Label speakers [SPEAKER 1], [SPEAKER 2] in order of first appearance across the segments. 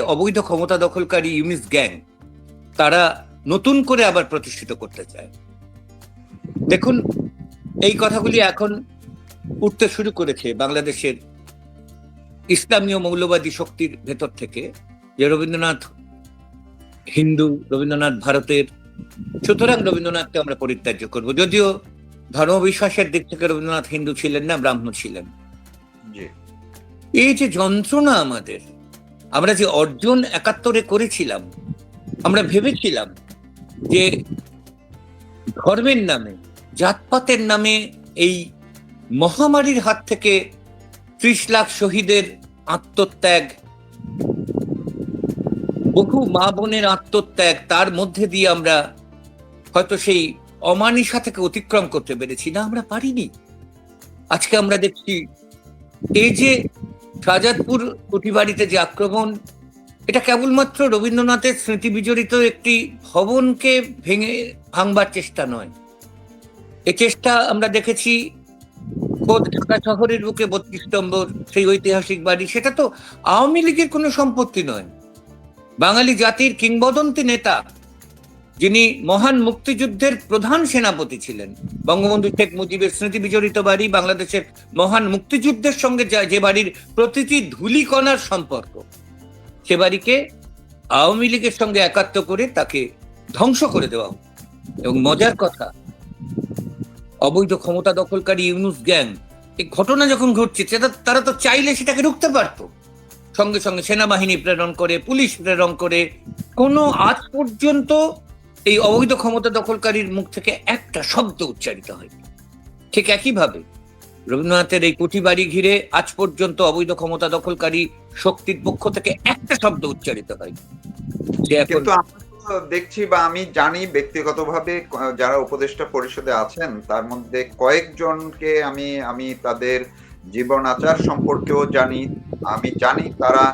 [SPEAKER 1] অবৈধ ক্ষমতা দখলকারী ইউনিস গ্যাং তারা নতুন করে আবার প্রতিষ্ঠিত করতে চায়। দেখুন এই কথাগুলি এখন উঠতে শুরু করেছে বাংলাদেশের ইসলামীয় মৌলবাদী শক্তির ভেতর থেকে যে রবীন্দ্রনাথ হিন্দু রবীন্দ্রনাথ ভারতের সুতরাং রবীন্দ্রনাথকে আমরা পরিত্যাজ্য করব। যদিও ধর্মবিশ্বাসের দিক থেকে রবীন্দ্রনাথ হিন্দু ছিলেন না ব্রাহ্মণ ছিলেন। এই যে যন্ত্রণা আমাদের আমরা যে অর্জন একাত্তরে করেছিলাম, আমরা ভেবেছিলাম যে ধর্মের নামে, জাতপাতের নামে এই মহামারীর হাত থেকে ত্রিশ লাখ শহীদের আত্মত্যাগ, বহু মা বোনের আত্মত্যাগ, তার মধ্যে দিয়ে আমরা হয়তো সেই অমানিসা থেকে অতিক্রম করতে পেরেছি। না, আমরা পারিনি। আজকে আমরা দেখছি, এই যে শাহজাদপুর কুঠিবাড়িতে যে আক্রমণ, এটা কেবলমাত্র রবীন্দ্রনাথের স্মৃতি বিজড়িত একটি ভবনকে ভেঙে ভাঙবার চেষ্টা নয়। এ চেষ্টা আমরা দেখেছি খোদ ঢাকা শহরের বুকে বত্রিশ নম্বর, সেই ঐতিহাসিক বাড়ি। সেটা তো আওয়ামী লীগের কোনো সম্পত্তি নয়। বাঙালি জাতির কিংবদন্তি নেতা যিনি মহান মুক্তিযুদ্ধের প্রধান সেনাপতি ছিলেন। বঙ্গবন্ধু শেখ মুজিবের স্মৃতি বিজড়িত বাড়ি বাংলাদেশের মহান মুক্তিযুদ্ধের সঙ্গে যে বাড়ির প্রতিটি ধুলিকণার সম্পর্ক। সে বাড়িকে আওয়ামী লীগের সঙ্গে একাত্ম করে তাকে ধ্বংস করে দেওয়া হোক। এবং মজার কথা, অবৈধ ক্ষমতা দখলকারী ইউনুস গ্যাং, এই ঘটনা যখন ঘটছে, সেটা তারা তো চাইলে সেটাকে রুখতে পারতো। সঙ্গে সঙ্গে সেনাবাহিনী প্রেরণ করে, পুলিশ প্রেরণ করে, কোনো আজ পর্যন্ত এই অবৈধ ক্ষমতা দখলকারীর মুখ থেকে একটা শব্দ উচ্চারিত হয়নি ঠিক একইভাবে রবীন্দ্রনাথের এই কুঠি বাড়ি ঘিরে আজ পর্যন্ত অবৈধ ক্ষমতা দখলকারী শক্তির পক্ষ থেকে একটা শব্দ উচ্চারিত হয়নি যে এখন
[SPEAKER 2] তো দেখছি বা আমি জানি ব্যক্তিগতভাবে যারা উপদেষ্টা পরিষদে আছেন, তার মধ্যে কয়েকজনকে আমি আমি তাদের জীবন আচার সম্পর্কেও জানি। আমি জানি তারা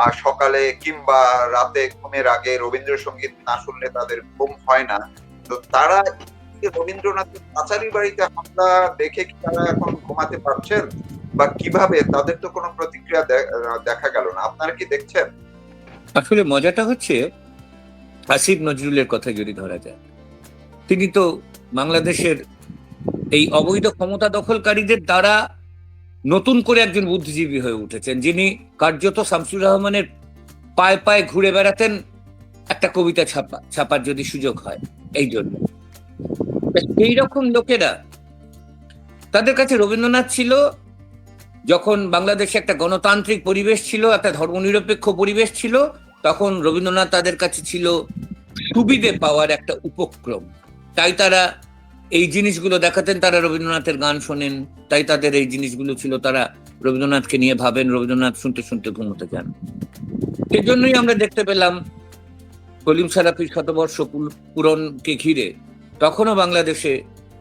[SPEAKER 2] আহ, সকালে কিংবা রাতে ঘুমের আগে রবীন্দ্রসঙ্গীত না শুনলে তাদের ঘুম হয় না। তো তারা রবীন্দ্রনাথের কাছারি বাড়িতে হামলা দেখে কি তারা এখন ঘুমাতে পারছেন? বা কীভাবে? তাদের তো কোনো প্রতিক্রিয়া দেখা গেল না। আপনারা কি দেখছেন?
[SPEAKER 1] আসলে মজাটা হচ্ছে আসিফ নজরুলের কথা যদি ধরা যায় তিনি তো বাংলাদেশের এই অবৈধ ক্ষমতা দখলকারীদের দ্বারা নতুন করে একজন বুদ্ধিজীবী হয়ে উঠেছেন, যিনি কার্যত শামসুর রহমানের পায়ে পায়ে ঘুরে বেড়াতেন একটা কবিতা ছাপা, ছাপার যদি সুযোগ হয়, এই জন্য। এই রকম লোকেরা তাদের কাছে রবীন্দ্রনাথ ছিল, যখন বাংলাদেশে একটা গণতান্ত্রিক পরিবেশ ছিল, একটা ধর্মনিরপেক্ষ পরিবেশ ছিল, তখন রবীন্দ্রনাথ তাদের কাছে ছিল সুবিধে পাওয়ার একটা উপক্রম। তাই তারা এই জিনিসগুলো দেখাতেন, তারা রবীন্দ্রনাথের গান শোনেন। তাই তাদের এই জিনিসগুলো ছিল, তারা রবীন্দ্রনাথকে নিয়ে ভাবেন, রবীন্দ্রনাথ শুনতে শুনতে ঘুমোতে যান। সেজন্যই আমরা দেখতে পেলাম, কলিম সারাফির শতবর্ষ পূরণকে ঘিরে, তখনও বাংলাদেশে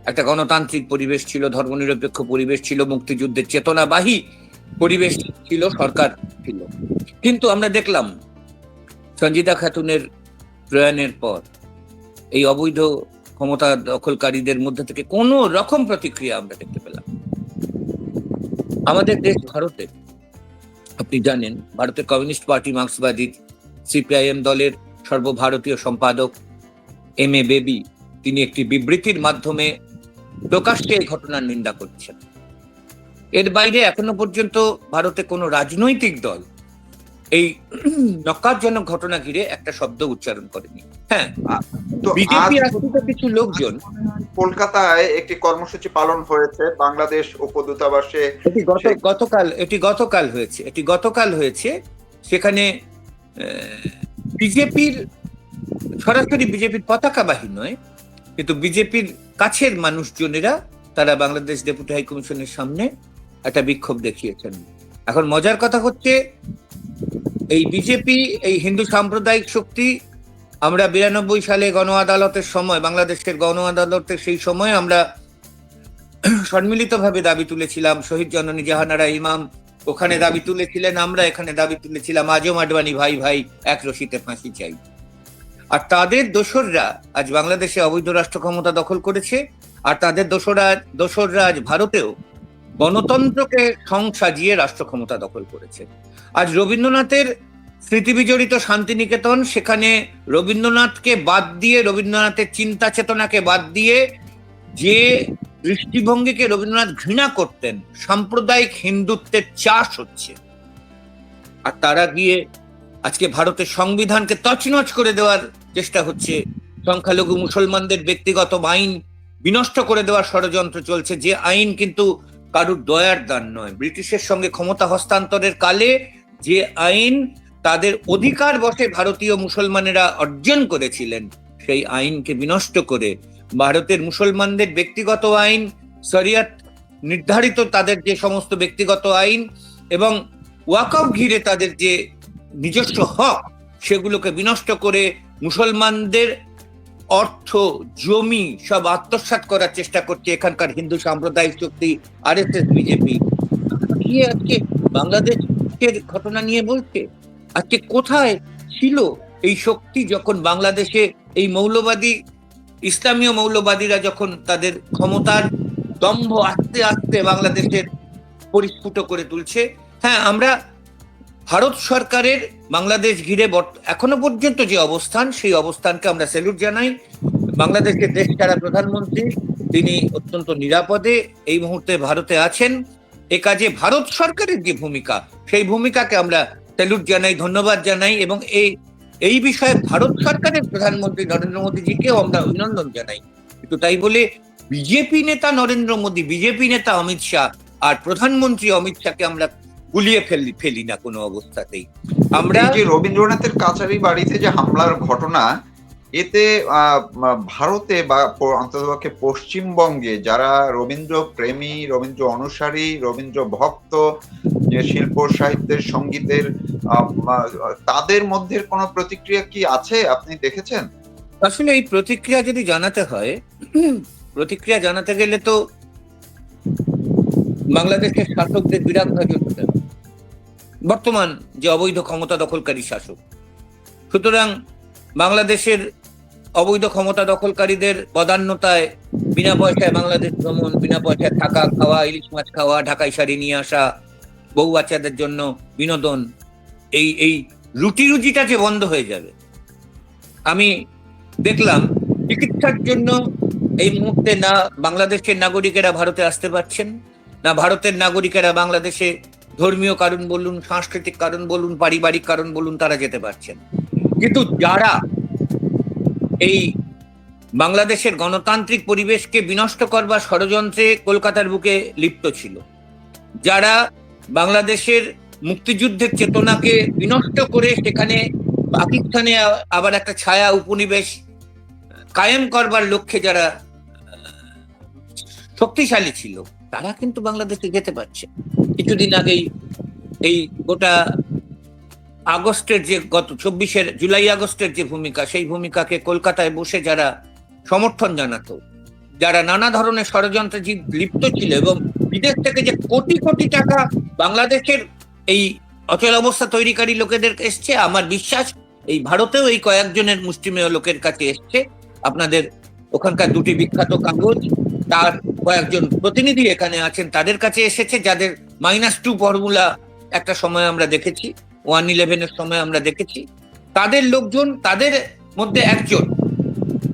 [SPEAKER 1] একটা গণতান্ত্রিক পরিবেশ ছিল, ধর্মনিরপেক্ষ পরিবেশ ছিল, মুক্তিযুদ্ধের চেতনাবাহী পরিবেশ ছিল, সরকার ছিল। কিন্তু আমরা দেখলাম, সঞ্জিতা খাতুনের প্রয়াণের পর, এই অবৈধ ক্ষমতা দখলকারীদের মধ্যে থেকে কোনো রকম প্রতিক্রিয়া আমরা দেখতে পেলাম আমাদের দেশ ভারতে, আপনি জানেন, ভারতের কমিউনিস্ট পার্টি মার্ক্সবাদী সিপিআইএম দলের সর্বভারতীয় সম্পাদক এম এ বেবি, তিনি একটি বিবৃতির মাধ্যমে প্রকাশ্যে এই ঘটনার নিন্দা করছেন। এর বাইরে এখনও পর্যন্ত ভারতে কোনো রাজনৈতিক দল এই নকারজনক ঘটনা ঘিরে একটা শব্দ উচ্চারণ করেনি। হ্যাঁ বিজেপি আশ্রিত কিছু লোকজন।
[SPEAKER 2] কলকাতায় একটি কর্মসূচি পালন হয়েছে বাংলাদেশ উপদূতাবাসে।
[SPEAKER 1] এটি গত গতকাল এটি গতকাল হয়েছে। এটি গতকাল হয়েছে সেখানে বিজেপির সরাসরি বিজেপির পতাকাবাহী নয় কিন্তু বিজেপির কাছের মানুষজনেরা তারা বাংলাদেশ ডেপুটি হাই কমিশনের সামনে একটা বিক্ষোভ দেখিয়েছেন। এখন মজার কথা হচ্ছে এই বিজেপি এই হিন্দু সাম্প্রদায়িক শক্তি, আমরা বিরানব্বই সালে গণ আদালতের সময়, বাংলাদেশের গণ আদালতের সেই সময় আমরা সম্মিলিতভাবে দাবি তুলেছিলাম, শহীদ জননী জাহানারা ইমাম, ওখানে দাবি তুলেছিলেন, আমরা এখানে দাবি তুলেছিলাম আজম আডবাণী ভাই ভাই, এক রশিতে ফাঁসি চাই। আর তাদের দোসররা আজ বাংলাদেশে অবৈধ রাষ্ট্র ক্ষমতা দখল করেছে, আর তাদের দোসরা, দোসররা আজ ভারতেও গণতন্ত্রকে সং সাজিয়ে রাষ্ট্র ক্ষমতা দখল করেছে। আজ রবীন্দ্রনাথের স্মৃতিবিজড়িত শান্তিনিকেতন, সেখানে রবীন্দ্রনাথকে বাদ দিয়ে, রবীন্দ্রনাথের চিন্তা চেতনাকে বাদ দিয়ে যে দৃষ্টিভঙ্গিকে রবীন্দ্রনাথ ঘৃণা করতেন, সাম্প্রদায়িক হিন্দুত্বের চাষ হচ্ছে। আর তারা গিয়ে আজকে ভারতের সংবিধানকে তছনছ করে দেওয়ার চেষ্টা হচ্ছে। সংখ্যালঘু মুসলমানদের ব্যক্তিগত আইন বিনষ্ট করে দেওয়ার ষড়যন্ত্র চলছে। যে আইন কিন্তু কারুর দয়ার দান নয়। ব্রিটিশের সঙ্গে ক্ষমতা হস্তান্তরের কালে যে আইন তাদের অধিকার বসে ভারতীয় মুসলমানেরা অর্জন করেছিলেন, সেই আইনকে বিনষ্ট করে ভারতের মুসলমানদের ব্যক্তিগত আইন, শরিয়ত নির্ধারিত তাদের যে সমস্ত ব্যক্তিগত আইন এবং ওয়াকফ ঘিরে তাদের যে নিজস্ব হক, সেগুলোকে বিনষ্ট করে মুসলমানদের অর্থ, জমি সব আত্মসাৎ করার চেষ্টা করছে এখানকার হিন্দু সাম্প্রদায়িক শক্তি আর এস এস বিজেপি। গিয়ে আজকে বাংলাদেশের ঘটনা নিয়ে বলছে? আজকে কোথায় ছিল এই শক্তি যখন বাংলাদেশে এই মৌলবাদী, ইসলামীয় মৌলবাদীরা যখন তাদের ক্ষমতার দম্ভ আস্তে আস্তে বাংলাদেশের পরিস্ফুট করে তুলছে? হ্যাঁ আমরা ভারত সরকারের বাংলাদেশ ঘিরে এখনও পর্যন্ত যে অবস্থান, সেই অবস্থানকে আমরা স্যালুট জানাই। বাংলাদেশের দেশ ছাড়া প্রধানমন্ত্রী, তিনি অত্যন্ত নিরাপদে এই মুহূর্তে ভারতে আছেন। এ কাজে ভারত সরকারের যে ভূমিকা, সেই ভূমিকাকে আমরা স্যালুট জানাই, ধন্যবাদ জানাই এবং এই এই বিষয়ে ভারত সরকারের প্রধানমন্ত্রী নরেন্দ্র মোদীজিকেও আমরা অভিনন্দন জানাই। কিন্তু তাই বলে বিজেপি নেতা নরেন্দ্র মোদী, বিজেপি নেতা অমিত শাহ আর প্রধানমন্ত্রী অমিত শাহকে আমরা গুলিয়ে ফেলি ফেলি না কোনো অবস্থাতেই। আমরা
[SPEAKER 2] যে রবীন্দ্রনাথের কাছারি বাড়িতে যে হামলার ঘটনা এতে ভারতে বা অন্ততপক্ষে পশ্চিমবঙ্গে যারা রবীন্দ্র প্রেমী রবীন্দ্র অনুসারী রবীন্দ্র ভক্ত যে শিল্প সাহিত্যের সঙ্গীতের তাদের মধ্যে কোনো প্রতিক্রিয়া কি আছে? আপনি দেখেছেন?
[SPEAKER 1] আসলে এই প্রতিক্রিয়া যদি জানাতে হয় প্রতিক্রিয়া জানাতে গেলে তো বাংলাদেশের শাসকদের বিরাট ভাগে। বর্তমান যে অবৈধ ক্ষমতা দখলকারী শাসক, সুতরাং বাংলাদেশের অবৈধ ক্ষমতা দখলকারীদের বদান্যতায় বিনা পয়সায় বাংলাদেশ ভ্রমণ, বিনা পয়সায় থাকা, খাওয়া, ইলিশ মাছ খাওয়া ঢাকাই শাড়ি নিয়ে আসা, বউ বাচ্চাদের জন্য বিনোদন, এই এই রুটি রুজিটা যে বন্ধ হয়ে যাবে আমি দেখলাম চিকিৎসার জন্য এই মুহূর্তে না বাংলাদেশের নাগরিকেরা ভারতে আসতে পারছেন না ভারতের নাগরিকেরা বাংলাদেশে ধর্মীয় কারণ বলুন, সাংস্কৃতিক কারণ বলুন, পারিবারিক কারণ বলুন, তারা যেতে পারছেন। কিন্তু যারা এই বাংলাদেশের গণতান্ত্রিক পরিবেশকে বিনষ্ট করবার ষড়যন্ত্রে কলকাতার বুকে লিপ্ত ছিল, যারা বাংলাদেশের মুক্তিযুদ্ধের চেতনাকে বিনষ্ট করে সেখানে পাকিস্তানে আবার একটা ছায়া উপনিবেশ কায়েম করবার লক্ষ্যে যারা শক্তিশালী ছিল তারা কিন্তু বাংলাদেশে যেতে পারছে। কিছুদিন আগেই এই গোটা আগস্টের যে গত চব্বিশের জুলাই আগস্টের যে ভূমিকা, সেই ভূমিকাকে কলকাতায় বসে যারা সমর্থন জানাতো, যারা নানা ধরনের ষড়যন্ত্রে লিপ্ত ছিল এবং বিদেশ থেকে যে কোটি কোটি টাকা বাংলাদেশের এই অচল অবস্থা তৈরিকারী লোকেদের এসছে, আমার বিশ্বাস এই ভারতেও এই কয়েকজনের মুষ্টিমেয় লোকের কাছে এসছে। আপনাদের ওখানকার দুটি বিখ্যাত কাগজ তার কয়েকজন প্রতিনিধি এখানে আছেন, তাদের কাছে এসেছে, যাদের মাইনাস টু ফর্মুলা একটা সময় আমরা দেখেছি ওয়ান ইলেভেনের সময় আমরা দেখেছি। তাদের লোকজন, তাদের মধ্যে একজন,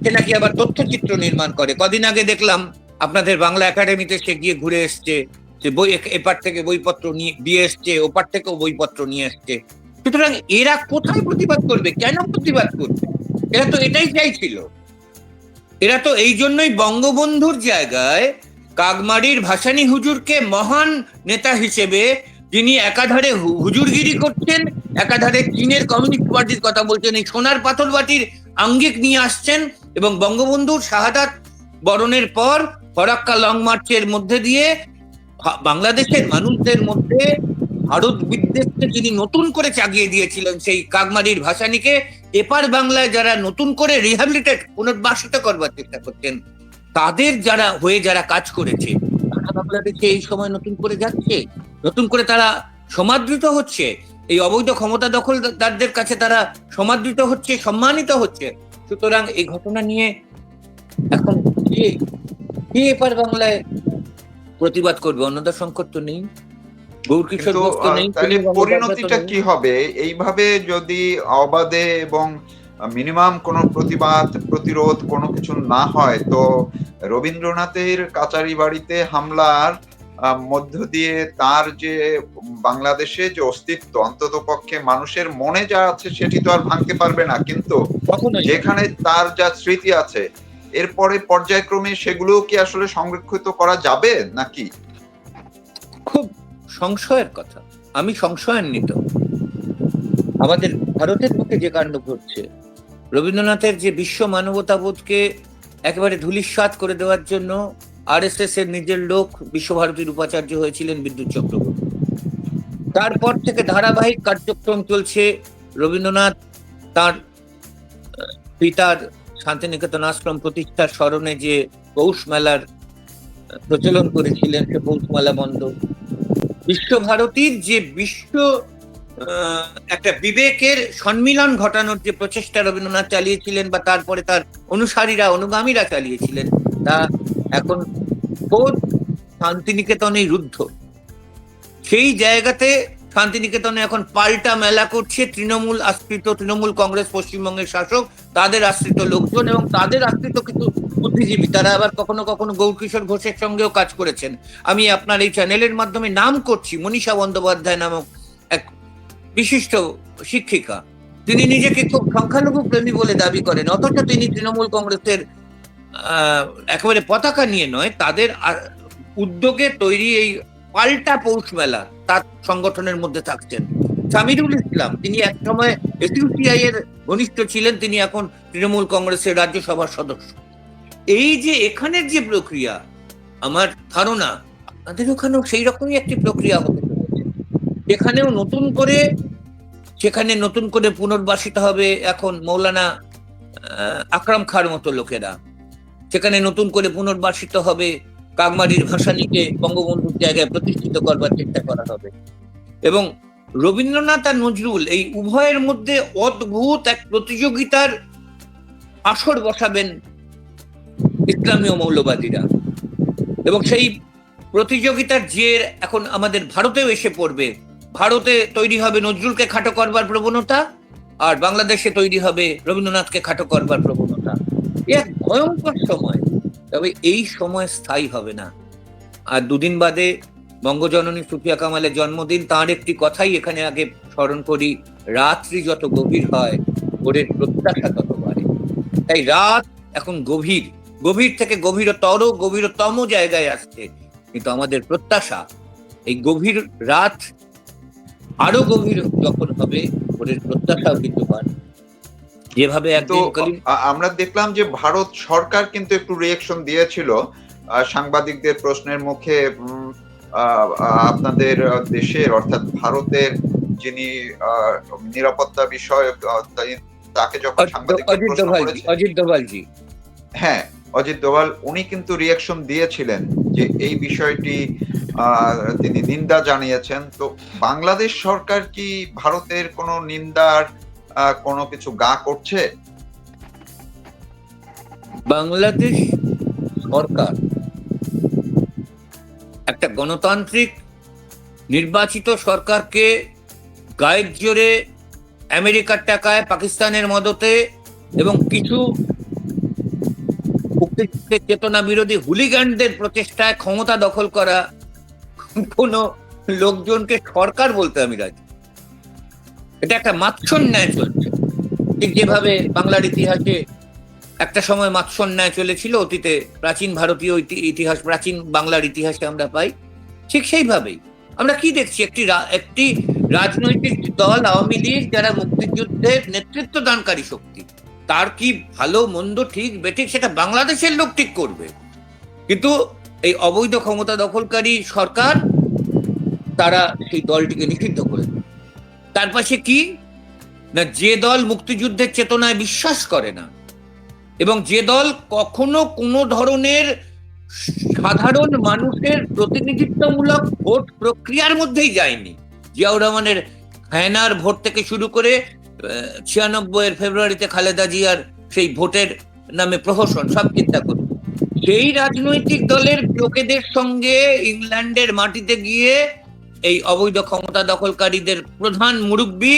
[SPEAKER 1] সে নাকি আবার তথ্যচিত্র নির্মাণ করে। কদিন আগে দেখলাম, আপনাদের বাংলা একাডেমিতে সে গিয়ে ঘুরে এসছে, যে বই এপার থেকে বইপত্র নিয়ে দিয়ে এসছে, ওপার থেকেও বইপত্র নিয়ে এসছে। সুতরাং এরা কোথায় প্রতিবাদ করবে? কেন প্রতিবাদ করবে? এরা তো এটাই চাইছিল। এরা তো এই জন্যই বঙ্গবন্ধুর জায়গায় কাকমারির ভাসানী হুজুরকে মহান নেতা হিসেবে যিনি একাধারে হুজুরগিরি করছেন, একাধারে চীনের কমিউনিস্ট পার্টির কথা বলছেন, এই সোনার পাথর বাটির আঙ্গিক নিয়ে আসছেন এবং বঙ্গবন্ধুর শাহাদাত বরণের পর ফরাক্কা লং মার্চের মধ্যে দিয়ে বাংলাদেশের মানুষদের মধ্যে ভারত বিদ্বেষকে যিনি নতুন করে চাগিয়ে দিয়েছিলেন সেই কাকমারির ভাসানীকে, এপার বাংলায় যারা নতুন করে রিহ্যাবিলিটেট পুনর্বাসিত করবার চেষ্টা করছেন, তাদের যারা হয়ে যারা কাজ করেছে, তারা বাংলাদেশে এই সময় নতুন করে যাচ্ছে, নতুন করে তারা সমাদৃত হচ্ছে, এই অবৈধ ক্ষমতা দখলদারদের কাছে তারা সমাদৃত হচ্ছে, সম্মানিত হচ্ছে। সুতরাং এই ঘটনা নিয়ে এখন কে এপার বাংলায় প্রতিবাদ করবে? অন্নদা সংকট তো নেই।
[SPEAKER 2] পরিণতিটা কি হবে? এইভাবে যদি অবাধে এবং মিনিমাম কোনো প্রতিবাদ প্রতিরোধ কোনো কিছু না হয় তো রবীন্দ্রনাথের কাচারি বাড়িতে হামলার মধ্য দিয়ে তার যে বাংলাদেশে যে অস্তিত্ব অন্তত পক্ষে মানুষের মনে যা আছে সেটি তো আর ভাঙতে পারবে না। কিন্তু যেখানে তার যা স্মৃতি আছে এরপরে পর্যায়ক্রমে সেগুলো কি আসলে সংরক্ষিত করা যাবে নাকি?
[SPEAKER 1] খুব সংশয়ের কথা। আমি সংশয়ান্বিত। আমাদের ভারতের বুকে যে কাণ্ড ঘটছে, রবীন্দ্রনাথের যে বিশ্ব মানবতাবোধকে একেবারে ধূলিসাৎ করে দেওয়ার জন্য আরএসএস এর নিজের লোক বিশ্বভারতীর উপাচার্য হয়েছিলেন বিদ্যুৎ চক্রবর্তী। তারপর থেকে ধারাবাহিক কার্যক্রম চলছে। রবীন্দ্রনাথ তার পিতার শান্তিনিকেতন আশ্রম প্রতিষ্ঠার স্মরণে যে পৌষ মেলার প্রচলন করেছিলেন, সে পৌষ মেলা বন্ধ। বিশ্বভারতীর যে বিশ্ব একটা বিবেকের সম্মিলন ঘটানোর যে প্রচেষ্টা রবীন্দ্রনাথ চালিয়েছিলেন বা তারপরে তার অনুসারীরা, অনুগামীরা চালিয়েছিলেন, তা এখন শান্তিনিকেতনে রুদ্ধ। সেই জায়গাতে শান্তিনিকেতনে এখন পাল্টা মেলা করছে তৃণমূল আশ্রিত, তৃণমূল কংগ্রেস পশ্চিমবঙ্গের শাসক, তাদের আশ্রিত লোকজন এবং তাদের আশ্রিত কিছু বুদ্ধিজীবী। তারা আবার কখনো কখনো গৌরকিশোর ঘোষের সঙ্গেও কাজ করেছেন। আমি আপনার এই চ্যানেলের মাধ্যমে নাম করছি মনীষা বন্দ্যোপাধ্যায় নামক এক বিশিষ্ট শিক্ষিকা। তিনি নিজেকে খুব সংখ্যালঘু প্রেমী বলে দাবি করেন। অথচ তিনি তৃণমূল কংগ্রেসের একেবারে পতাকা নিয়ে নয়, তাদের উদ্যোগে তৈরি এই পাল্টা পৌষ মেলা তার সংগঠনের মধ্যে থাকছেন। সামিরুল ইসলাম, তিনি এক সময় এসইউসিআই এর ঘনিষ্ঠ ছিলেন, তিনি এখন তৃণমূল কংগ্রেসের রাজ্যসভার সদস্য। এই যে এখানের যে প্রক্রিয়া, আমার ধারণা, আপনাদের ওখানেও সেই রকমই একটি প্রক্রিয়া হতে এখানেও নতুন করে, সেখানে নতুন করে পুনর্বাসিত হবে এখন মৌলানা আকরাম খার মতো লোকেরা। সেখানে নতুন করে পুনর্বাসিত হবে কাকমারির ভাষানীকে বঙ্গবন্ধুর জায়গায় প্রতিষ্ঠিত করবার চেষ্টা করা হবে। এবং রবীন্দ্রনাথ আর নজরুল এই উভয়ের মধ্যে অদ্ভুত এক প্রতিযোগিতার আসর বসাবেন ইসলামীয় মৌলবাদীরা। এবং সেই প্রতিযোগিতার জের এখন আমাদের ভারতেও এসে পড়বে। ভারতে তৈরি হবে নজরুলকে খাটো করবার প্রবণতা আর বাংলাদেশে তৈরি হবে রবীন্দ্রনাথকে খাটো করবার প্রবণতা। এক ভয়ঙ্কর সময়। তবে এই সময় স্থায়ী হবে না। আর দুদিন বাদে বঙ্গজননী সুফিয়া কামালের জন্মদিন, তার একটি কথাই এখানে আগে স্মরণ করি, রাত্রি যত গভীর হয়, ভোরের প্রত্যাশা তত বাড়ে। তাই রাত এখন গভীর গভীর থেকে গভীরতর, গভীরতম জায়গায় আসছে। কিন্তু আমাদের প্রত্যাশা, এই গভীর রাত আরও গভীর যখন হবে, ভোরের প্রত্যাশাও কিন্তু বাড়ে যেভাবে
[SPEAKER 2] আমরা দেখলাম যে ভারত সরকার কিন্তু একটু রিয়েকশন দিয়েছিল সাংবাদিকদের প্রশ্নের মুখে আপনাদের দেশের অর্থাৎ ভারতের যিনি নিরাপত্তা বিষয়ক তাকে যখন সাংবাদিকদের
[SPEAKER 1] অজিত
[SPEAKER 2] প্রশ্ন করেছে
[SPEAKER 1] অজিত দোভালজি।
[SPEAKER 2] হ্যাঁ অজিত দোভাল উনি কিন্তু রিয়াকশন দিয়েছিলেন যে এই বিষয়টি আহ, তিনি নিন্দা জানিয়েছেন। তো বাংলাদেশ সরকার কি ভারতের কোনো নিন্দার কোনো কিছু গা করছে?
[SPEAKER 1] বাংলাদেশ সরকার একটা গণতান্ত্রিক নির্বাচিত সরকারকে গায়ের জোরে আমেরিকার টাকায় পাকিস্তানের মদতে এবং কিছু চেতনা বিরোধী হুলিগানদের প্রচেষ্টায় ক্ষমতা দখল করা কোনো লোকজনকে সরকার বলতে আমি রাজি। এটা একটা মাৎসন্যায় চলছে। ঠিক যেভাবে বাংলার ইতিহাসে একটা সময় মাৎসন্যায় চলেছিল, অতীতে প্রাচীন ভারতীয় ইতিহাস, প্রাচীন বাংলার ইতিহাসে আমরা পাই, ঠিক সেইভাবেই। আমরা কি দেখছি? একটি একটি রাজনৈতিক দল, আওয়ামী লীগ, যারা মুক্তিযুদ্ধের নেতৃত্ব দানকারী শক্তি। তার কি ভালো, মন্দ, ঠিক, বেঠিক, সেটা বাংলাদেশের লোক ঠিক করবে। কিন্তু এই অবৈধ ক্ষমতা দখলকারী সরকার, তারা সেই দলটিকে নিষিদ্ধ করে। তার পাশে কি? না, যে দল মুক্তিযুদ্ধের চেতনায় বিশ্বাস করে না, এবং যে দল কখনো কোনো ধরনের সাধারণ মানুষের প্রতিনিধিত্বমূলক ভোট প্রক্রিয়ার মধ্যেই যায়নি। জিয়াউর রহমানের হায়নার ভোট থেকে শুরু করে ছিয়ানব্বই ফেব্রুয়ারিতে খালেদা জিয়ার সেই ভোটের নামে প্রহসন, সব চিন্তা করুন। সেই রাজনৈতিক দলের লোকেদের সঙ্গে ইংল্যান্ডের মাটিতে গিয়ে এই অবৈধ ক্ষমতা দখলকারীদের প্রধান মুরব্বী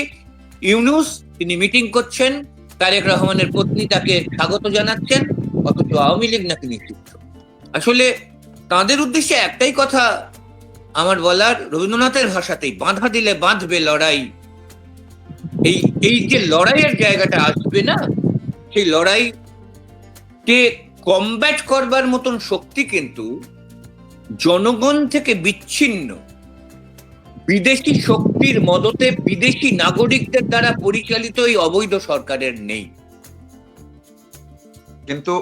[SPEAKER 1] ইউনুস, তিনি মিটিং করছেন। তারেক রহমানের পত্নী তাকে স্বাগত জানাচ্ছেন, অথচ আওয়ামী লীগ নাকি নিষিদ্ধ আসলে তাদের উদ্দেশ্যে একটাই কথা আমার বলার, রবীন্দ্রনাথের ভাষাতেই বাঁধা দিলে বাঁধবে লড়াই। এই এই যে লড়াইয়ের জায়গাটা আসবে না, সেই লড়াই লড়াইকে কমব্যাট করবার মতন শক্তি কিন্তু জনগণ থেকে বিচ্ছিন্ন। বিদেশি শক্তির মদতে বিদেশি নাগরিকদের দ্বারা পরিচালিত এই অবৈধ সরকারের নেই।
[SPEAKER 2] কিন্তু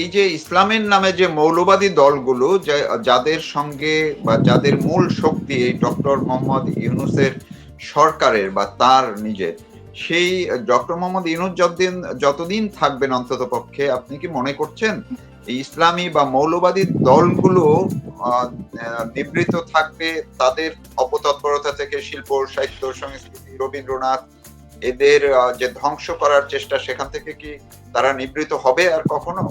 [SPEAKER 2] এই যে ইসলামের নামে যে মৌলবাদী দলগুলো যাদের সঙ্গে বা যাদের মূল শক্তি এই ডক্টর মোহাম্মদ ইউনুসের সরকারের বা তার নিজের, সেই ডক্টর মোহাম্মদ ইউনুস যতদিন যতদিন থাকবেন অন্তত পক্ষে আপনি কি মনে করছেন ইসলামী বা মৌলবাদী দলগুলো নিবৃত থাকবে তাদের অপতৎপরতা থেকে শিল্প, সাহিত্য, সংস্কৃতি, রবীন্দ্রনাথ, এদের যে ধ্বংস করার চেষ্টা সেখান থেকে কি তারা নিবৃত হবে আর কখনো?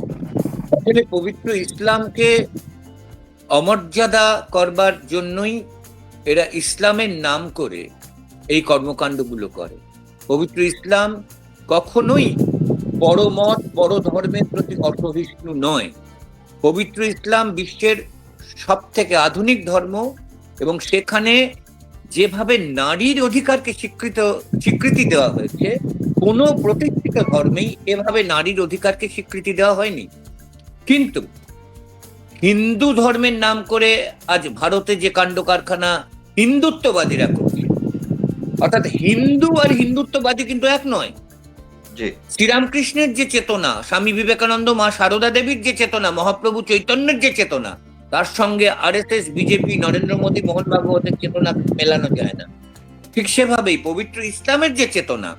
[SPEAKER 1] পবিত্র ইসলামকে অমর্যাদা করবার জন্যই এরা ইসলামের নাম করে এই কর্মকাণ্ডগুলো করে। পবিত্র ইসলাম কখনোই বড় মত, বড় ধর্মের প্রতি অসহিষ্ণু নয়। পবিত্র ইসলাম বিশ্বের সব থেকে আধুনিক ধর্ম এবং সেখানে যেভাবে নারীর অধিকারকে স্বীকৃত, স্বীকৃতি দেওয়া হয়েছে, কোনো প্রতিষ্ঠিত ধর্মেই এভাবে নারীর অধিকারকে স্বীকৃতি দেওয়া হয়নি। কিন্তু হিন্দু ধর্মের নাম করে আজ ভারতে যে কাণ্ড কারখানা হিন্দুত্ববাদীরা করছে, অর্থাৎ হিন্দু আর হিন্দুত্ববাদী কিন্তু এক নয়। শ্রীরামকৃষ্ণের যে চেতনা, স্বামী বিবেকানন্দ মা সারদা দেবীর যে চেতনা, মহাপ্রভু চৈতন্যের যে চেতনা, তার সঙ্গে R S S BJP, Narendra Modi, Mohan ভাগবতের চেতনা মেলানো যায় না। ঠিক সেভাবেই পবিত্র ইসলামের যে চেতনা,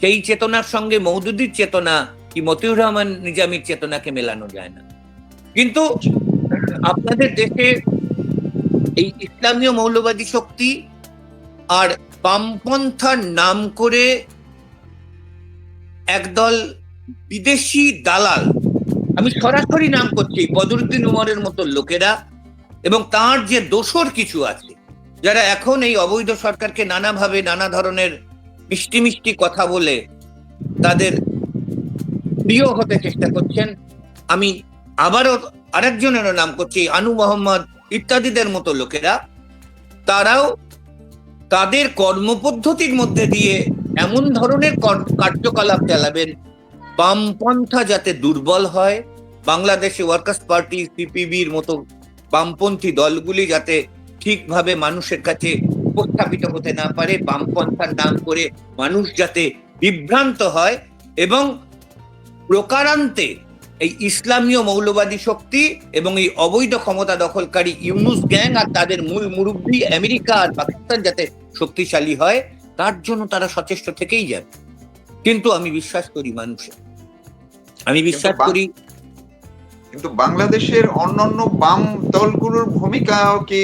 [SPEAKER 1] সেই চেতনার সঙ্গে মৌদুদির চেতনা কি মতিউর রহমান নিজামীর চেতনাকে মেলানো যায় না। কিন্তু আপনাদের দেশে এই ইসলামীয় মৌলবাদী শক্তি আর বামপন্থার নাম করে একদল বিদেশি দালাল। আমি সরাসরি নাম করছি বদরুদ্দিন উমরের মতো লোকেরা এবং তার যে দোসর কিছু আছে, যারা এখন এই অবৈধ সরকারকে নানাভাবে নানা ধরনের মিষ্টি মিষ্টি কথা বলে তাদের প্রিয় হতে চেষ্টা করছেন। আমি আবারও আরেকজনেরও নাম করছি, আনু মোহাম্মদ ইত্যাদিদের মতো লোকেরা। তারাও তাদের কর্মপদ্ধতির মধ্যে দিয়ে এমন ধরনের কার্যকলাপ চালাবেন, বামপন্থা যাতে দুর্বল হয়, বাংলাদেশে ওয়ার্কার্স পার্টি, সিপিবির মতো বামপন্থী দলগুলি যাতে ঠিকভাবে মানুষের কাছে উপস্থাপিত হতে না পারে, বামপন্থার নাম করে মানুষ যাতে বিভ্রান্ত হয় এবং প্রকারান্তে এই ইসলামীয় মৌলবাদী শক্তি এবং এই অবৈধ ক্ষমতা দখলকারী ইউনুস গ্যাং আর তাদের মূল মুরব্বী আমেরিকা আর পাকিস্তান যাতে শক্তিশালী হয় তার জন্য তারা সচেষ্ট থেকেই যাবে কিন্তু আমি বিশ্বাস করি মানুষে। আমি বিশ্বাস করি
[SPEAKER 2] কিন্তু বাংলাদেশের অন্যান্য বাম দলগুলোর ভূমিকা কি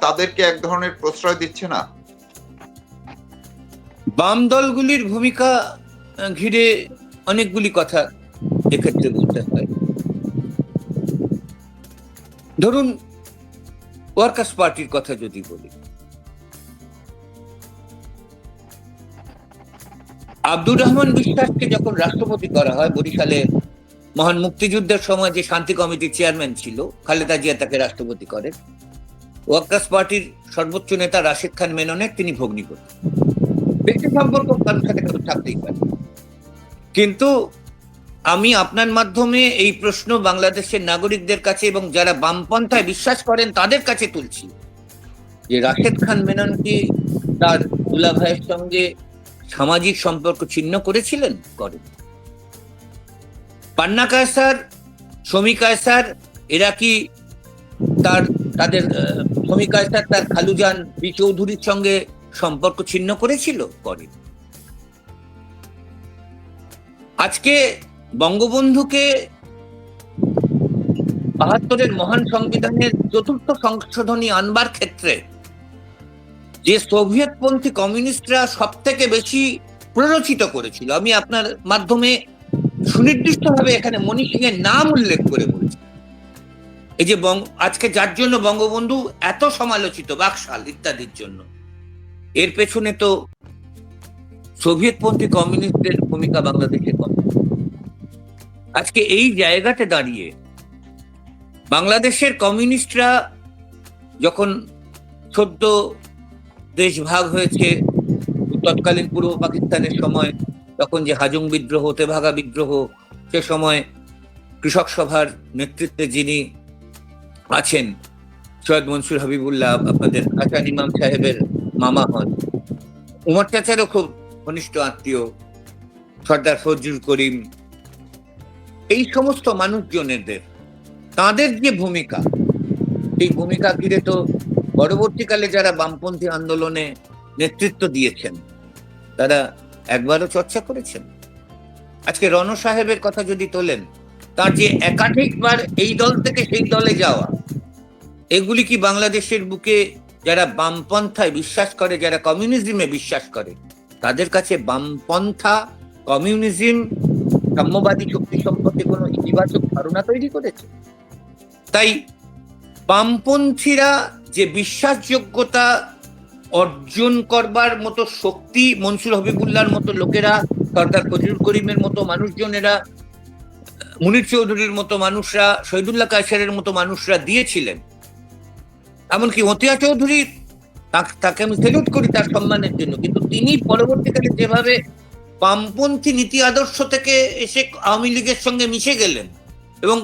[SPEAKER 2] তাদেরকে এক ধরনের প্রশ্রয় দিচ্ছে না?
[SPEAKER 1] বাম দলগুলির ভূমিকা ঘিরে অনেকগুলি কথা এক্ষেত্রে বলতে হয়। ধরুন ওয়ার্কার্স পার্টির কথা যদি বলি। আব্দুর রহমান বিশ্বাসকে যখন রাষ্ট্রপতি করা হয়, বরিশালে মহান মুক্তিযুদ্ধের সময় যে শান্তি কমিটির চেয়ারম্যান ছিল, খালেদা জিয়া তাকে রাষ্ট্রপতি করেন। ওয়ার্কার্স পার্টির সর্বোচ্চ নেতা রাশেদ খান মেননের তিনি ভগ্নিপতি ব্যক্তি সম্পর্ক কারোর সাথে কারও থাকতেই পারে। কিন্তু আমি আপনার মাধ্যমে এই প্রশ্ন বাংলাদেশের নাগরিকদের কাছে এবং যারা বামপন্থায় বিশ্বাস করেন তাদের কাছে তুলছি যে রাশেদ খান মেনন কি তার দুলা ভাইয়ের সঙ্গে সামাজিক সম্পর্ক ছিন্ন করেছিলেন করেন। পান্না কায়সার, শমী কায়সার, এরা কি তার, তাদের শমী কায়সার তার খালুজান বি চৌধুরীর সঙ্গে সম্পর্ক ছিন্ন করেছিল? করে আজকে বঙ্গবন্ধুকে বাহাত্তরের মহান সংবিধানের চতুর্থ সংশোধনী আনবার ক্ষেত্রে যে সোভিয়েতপন্থী কমিউনিস্টরা সব থেকে বেশি প্ররোচিত করেছিল, আমি আপনার মাধ্যমে সুনির্দিষ্টভাবে এখানে মনীষিংয়ের নাম উল্লেখ করে বলছি। এই যে আজকে যার জন্য বঙ্গবন্ধু এত সমালোচিত, বাকশাল ইত্যাদির জন্য। এর পেছনে তো সোভিয়েতপন্থী কমিউনিস্টদের ভূমিকা বাংলাদেশে কম। আজকে এই জায়গাতে দাঁড়িয়ে বাংলাদেশের কমিউনিস্টরা যখন সদ্য দেশ ভাগ হয়েছে। তৎকালীন পূর্ব পাকিস্তানের সময় তখন যে হাজং বিদ্রোহ, তেভাগা বিদ্রোহ, সে সময় কৃষক সভার নেতৃত্বে যিনি আছেন, সৈয়দ মনসুর হাবিবুল্লাহ, আপনাদের হাসান ইমাম সাহেবের মামা হন। উমর চাচারও খুব ঘনিষ্ঠ আত্মীয়, সর্দার ফজলুল করিম। এই সমস্ত মানুষজনেদের, তাদের যে ভূমিকা, এই ভূমিকা ঘিরে তো পরবর্তীকালে যারা বামপন্থী আন্দোলনে নেতৃত্ব দিয়েছেন, তারা একবারও চর্চা করেছেন। আজকে রণ সাহেবের কথা যদি তোলেন, তার যে একাধিকবার এই দল থেকে সেই দলে যাওয়া, এগুলি কি বাংলাদেশের বুকে যারা বামপন্থায় বিশ্বাস করে, যারা কমিউনিজমে বিশ্বাস করে, তাদের কাছে বামপন্থা, কমিউনিজম, সাম্যবাদী শক্তি সম্পর্কে কোনো ইতিবাচক ধারণা তৈরি করেছে? তাই বামপন্থীরা যে বিশ্বাসযোগ্যতা অর্জন করবার মতো শক্তি মনসুর হবিবুল্লাহর মতো লোকেরা, সর্দার ফজলুল করিমের মতো মানুষজনেরা, মুনির চৌধুরীর মতো মানুষরা, শহীদুল্লাহ কায়সারের মতো মানুষরা দিয়েছিলেন। এমনকি মতিয়া চৌধুরী তাকে আমি সেলুট করি তার সম্মানের জন্য, কিন্তু তিনি পরবর্তীকালে যেভাবে বামপন্থী নীতি আদর্শ থেকে এসে আওয়ামী লীগের সঙ্গে মিশে গেলেন এবং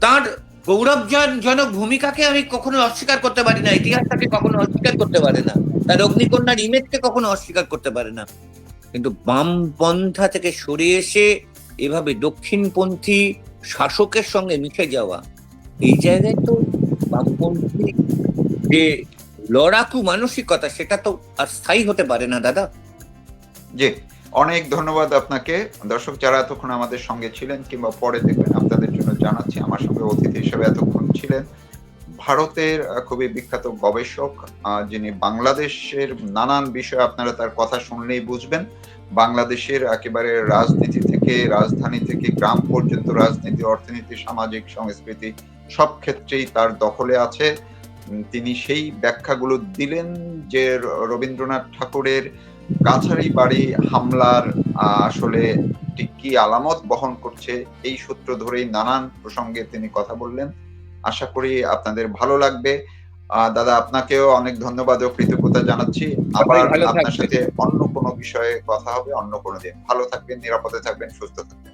[SPEAKER 1] তার গৌরবজনক ভূমিকাকে আমি কখনো অস্বীকার করতে পারি না ইতিহাস তাকে কখনো অস্বীকার করতে পারে না তার অগ্নিকন্যার ইমেজকে কখনো অস্বীকার করতে পারে না। কিন্তু বামপন্থা থেকে সরে এসে এভাবে দক্ষিণপন্থী শাসকের সঙ্গে মিশে যাওয়া, এই জায়গায় তো বামপন্থী যে লড়াকু মানসিকতা, সেটা তো আর স্থায়ী হতে পারে না, দাদা।
[SPEAKER 2] জি, অনেক ধন্যবাদ আপনাকে। দর্শক, যারা এতক্ষণ আমাদের সঙ্গে ছিলেন কিংবা পরে দেখবেন, আপনাদের জন্য জানাচ্ছি, আমার সঙ্গে এতক্ষণ ছিলেন ভারতের খুবই বিখ্যাত গবেষক যিনি বাংলাদেশের নানান বিষয়ে আপনারা তার কথা শুনলেই বুঝবেন। বাংলাদেশের একেবারে রাজনীতি থেকে, রাজধানী থেকে, গ্রাম পর্যন্ত রাজনীতি, অর্থনীতি, সামাজিক সংস্কৃতি সব ক্ষেত্রেই তার দখলে আছে। তিনি সেই ব্যাখ্যাগুলো দিলেন যে রবীন্দ্রনাথ ঠাকুরের কাছারি বাড়ি হামলার আসলে কি আলামত বহন করছে, এই সূত্র ধরেই নানান প্রসঙ্গে তিনি কথা বললেন। আশা করি আপনাদের ভালো লাগবে। আর দাদা আপনাকেও অনেক ধন্যবাদ ও কৃতজ্ঞতা জানাচ্ছি। আবার আপনার সাথে অন্য কোনো বিষয়ে কথা হবে অন্য কোনো দিন। ভালো থাকবেন নিরাপদে থাকবেন সুস্থ থাকবেন।